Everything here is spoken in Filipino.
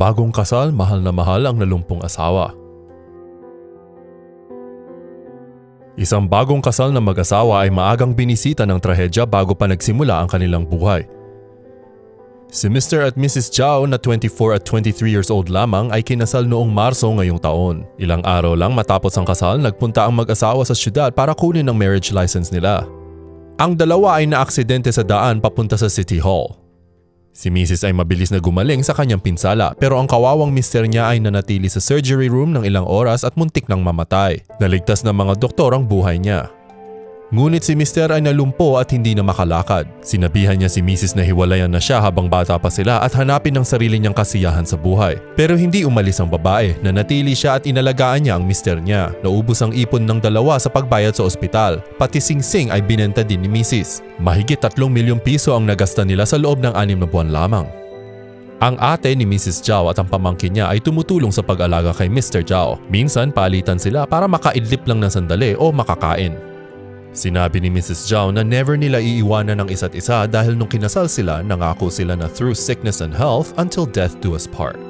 bagong kasal, mahal na mahal ang nalumpong asawa. Isang bagong kasal na mag-asawa ay maagang binisita ng trahedya bago pa nagsimula ang kanilang buhay. Si Mr. at Mrs. Zhao na 24 at 23 years old lamang ay kinasal noong Marso ngayong taon. Ilang araw lang matapos ang kasal, nagpunta ang mag-asawa sa syudad para kunin ang marriage license nila. Ang dalawa ay naaksidente sa daan papunta sa City Hall. Si Mrs. ay mabilis na gumaling sa kanyang pinsala pero ang kawawang mister niya ay nanatili sa surgery room ng ilang oras at muntik nang mamatay. Naligtas ng mga doktor ang buhay niya. Ngunit si Mister ay nalumpo at hindi na makalakad. Sinabihan niya si Mrs. na hiwalayan na siya habang bata pa sila at hanapin ang sarili niyang kasiyahan sa buhay. Pero hindi umalis ang babae, nanatili siya at inalagaan niya ang mister niya. Naubos ang ipon ng dalawa sa pagbayad sa ospital. Pati singsing ay binenta din ni Mrs. Mahigit 3 milyong piso ang nagasta nila sa loob ng anim na buwan lamang. Ang ate ni Mrs. Zhao at ang pamangkin niya ay tumutulong sa pag-alaga kay Mr. Zhao. Minsan palitan sila para makaidlip lang ng sandali o makakain. Sinabi ni Mrs. Zhao na never nila iiwanan ng isa't isa dahil nung kinasal sila, nangako sila na through sickness and health until death do us part.